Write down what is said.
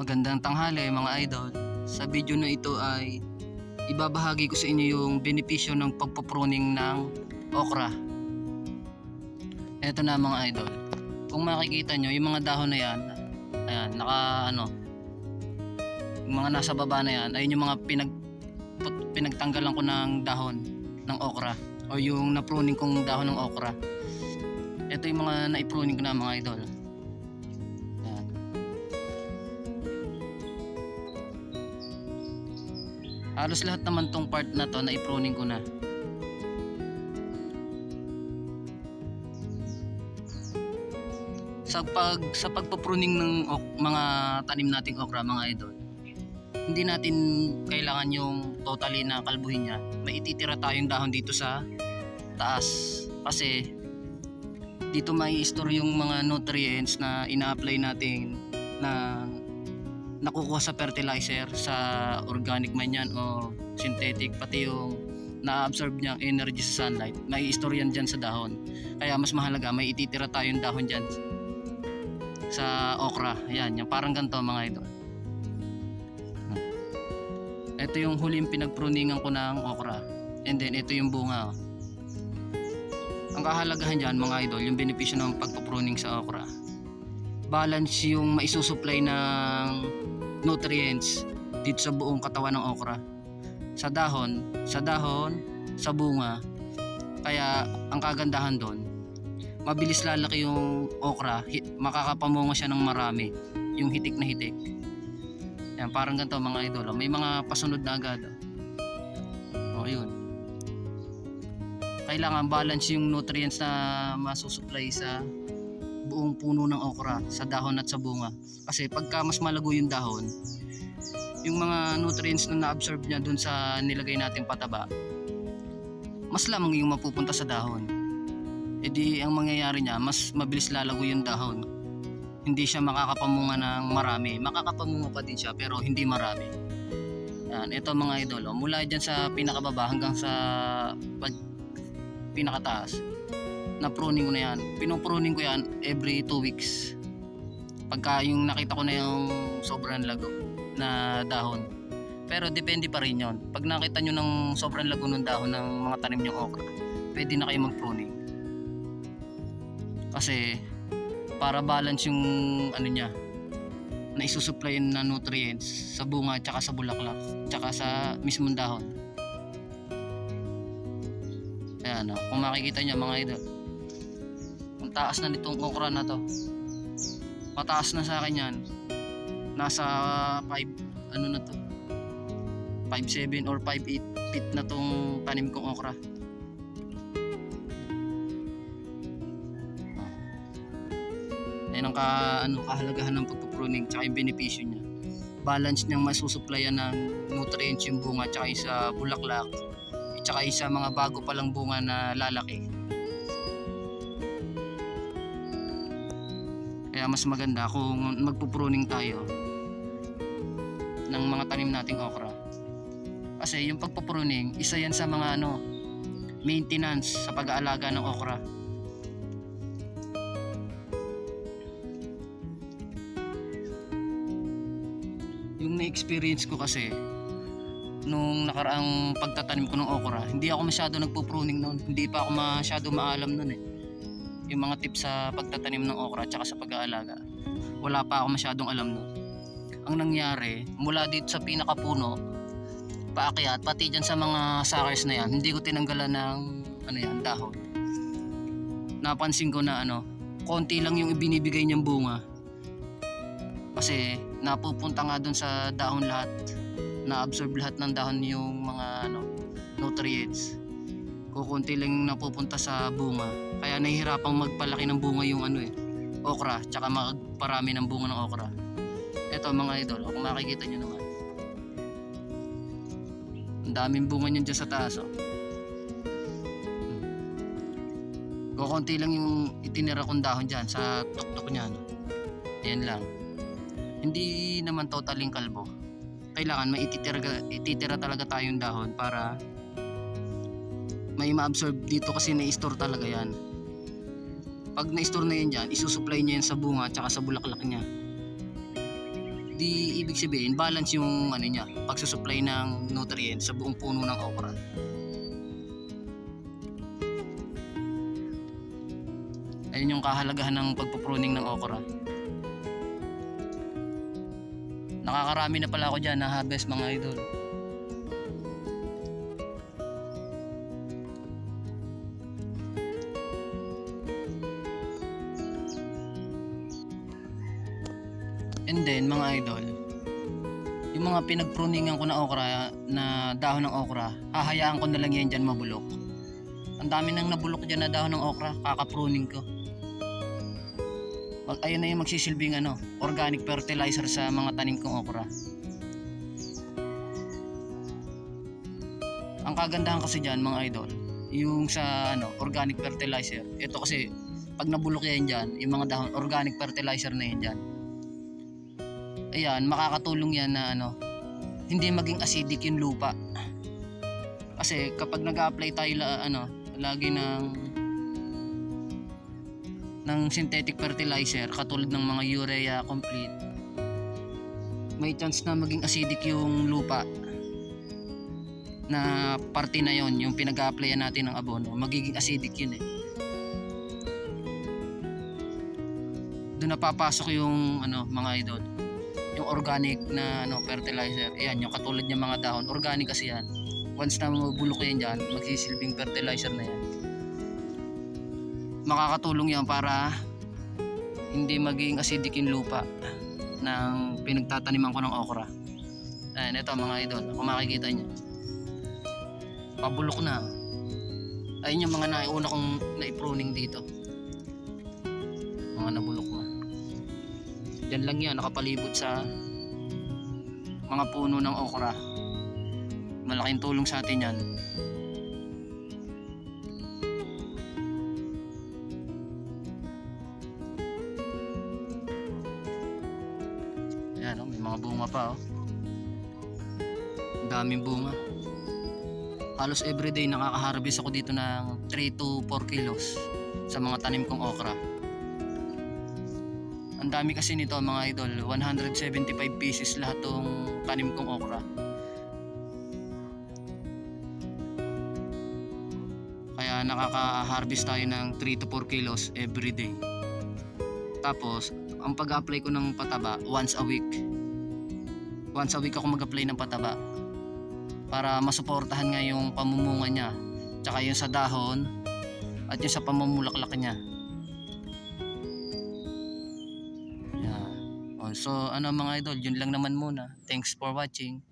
Magandang tanghali mga idol. Sa video na ito ay ibabahagi ko sa inyo yung benepisyo ng pagpupruning ng okra. Ito na mga idol. Kung makikita nyo, yung mga dahon na yan, ayan, naka ano, yung mga nasa baba na yan, ayun yung mga pinag, pinagtanggalan ko ng dahon ng okra o yung napruning kong dahon ng okra. Ito yung mga naipruning ko na mga idol. Halos lahat naman tong part na to na ipruning ko na. Sa pag sa pagpapruning ng ok- mga tanim nating okra mga idol. Hindi natin kailangan yung totally na kalbuhin niya. May ititira tayong dahon dito sa taas kasi dito may store yung mga nutrients na ina-apply natin na nakukuha sa fertilizer sa organic man yan o synthetic pati yung na-absorb niyang energy sa sunlight may store yan dyan sa dahon. Kaya mas mahalaga may ititira tayong dahon dyan sa okra. Yan yung parang ganito mga idol. Ito yung huling pinagpruningan ko ng okra. And then ito yung bunga. Ang kahalagahan dyan mga idol yung benepisyo ng pagpapruning sa okra. Balance yung maisusupply ng nutrients dito sa buong katawan ng okra sa dahon sa dahon sa bunga kaya ang kagandahan doon mabilis lalaki yung okra makakapamunga siya ng marami yung hitik na hitik yan parang ganito mga idol oh. may mga pasunod na agad oh. oh yun kailangan balance yung nutrients na masusupply sa buong puno ng okra sa dahon at sa bunga. Kasi pagka mas malago yung dahon yung mga nutrients na na-absorb niya dun sa nilagay nating pataba mas lamang yung mapupunta sa dahon. E di ang mangyayari niya mas mabilis lalago yung dahon. Hindi siya makakapamunga ng marami. Makakapamunga pa din siya pero hindi marami. Yan ito mga idol oh, mula dyan sa pinakababa hanggang sa pag, pinakataas na pruning ko na yan. Pinupruning ko yan every 2 weeks. Pagka yung nakita ko na yung sobrang lago na dahon. Pero depende pa rin yon. Pag nakita nyo ng sobrang lago ng dahon ng mga tanim nyong okra, pwede na kayo mag-pruning. Kasi para balance yung ano niya na isusupply na nutrients sa bunga at sa bulaklak tsaka sa mismong dahon. Ayan o, kung makikita nyo mga idol ang taas na nitong okra na to. Mataas na sa akin yan. Nasa 5 ano na to? 5'7 or 5'8 feet na tong tanim kong okra. Yan ang ka, ano, kahalagahan ng pagpupruning tsaka yung benepisyo niya. Balance niyang masusupplyan ng nutrients yung bunga tsaka sa bulaklak tsaka sa mga bago palang bunga na lalaki Kaya mas maganda kung magpupruning tayo ng mga tanim nating okra. Kasi yung pagpupruning, isa yan sa mga ano, maintenance sa pag-aalaga ng okra. Yung na-experience ko kasi, nung nakaraang pagtatanim ko ng okra, hindi ako masyado nagpupruning noon. Hindi pa ako masyado maalam noon eh yung mga tips sa pagtatanim ng okra at sa pag-aalaga. Wala pa ako masyadong alam no. Ang nangyari, mula dito sa pinakapuno, paakyat, pati dyan sa mga suckers na yan, hindi ko tinanggalan ng ano yan, dahon. Napansin ko na ano, konti lang yung ibinibigay niyang bunga. Kasi napupunta nga dun sa dahon lahat, na-absorb lahat ng dahon yung mga ano, nutrients kukunti lang napupunta sa bunga. Kaya nahihirapang magpalaki ng bunga yung ano eh okra tsaka magparami ng bunga ng okra. Eto mga idol kung makikita nyo naman. Ang daming bunga nyo dyan sa taas oh. Kukunti lang yung itinira kong dahon dyan sa tuktok nya no? yan lang. Hindi naman totaling kalbo. Kailangan may ititira, ititira talaga tayong dahon para may ma-absorb dito kasi na-store talaga yan pag na-store na yan dyan isusupply niya yan sa bunga at sa bulaklak niya Di ibig sabihin, balance yung ano niya, pagsusupply ng nutrients sa buong puno ng okra. Ayun yung kahalagahan ng pagpupruning ng okra. Nakakarami na pala ako dyan na harvest mga idol. And mga idol, yung mga pinagpruningan ko na okra, na dahon ng okra, hahayaan ko na lang yan dyan mabulok. Ang dami nang nabulok dyan na dahon ng okra, kakapruning ko. Mag, ayun na yung magsisilbing ano, organic fertilizer sa mga tanim kong okra. Ang kagandahan kasi dyan mga idol, yung sa ano, organic fertilizer. Ito kasi pag nabulok yan dyan, yung mga dahon, organic fertilizer na yan dyan. Ayan, makakatulong yan na ano, hindi maging acidic yung lupa. Kasi kapag nag-apply tayo la, ano, lagi ng ng synthetic fertilizer katulad ng mga urea complete may chance na maging acidic yung lupa na parte na yon yung pinag-applyan natin ng abono magiging acidic yun eh doon napapasok yung ano mga idol yung organic na ano fertilizer. Ayan yung katulad ng mga dahon organic kasi yan. Once na mabulok yan dyan magsisilbing fertilizer na yan. Makakatulong yan para hindi maging acidic yung lupa ng pinagtataniman ko ng okra. Ayan ito mga idol kung makikita nyo pabulok na. Ayun yung mga naiuna kong naipruning dito. Mga nabulok na yan lang yan nakapalibot sa mga puno ng okra malaking tulong sa atin yan Ayan, oh, may mga bunga pa oh. Daming bunga. Halos everyday nakaka-harvest ako dito ng 3 to 4 kilos sa mga tanim kong okra. Ang dami kasi nito mga idol, 175 pieces lahat tong tanim kong okra. Kaya nakaka-harvest tayo ng 3 to 4 kilos everyday. Tapos, ang pag-apply ko ng pataba once a week. Once a week ako mag-apply ng pataba para masuportahan nga yung pamumunga niya tsaka yung sa dahon at yung sa pamumulaklak niya. So ano mga idol, yun lang naman muna. Thanks for watching.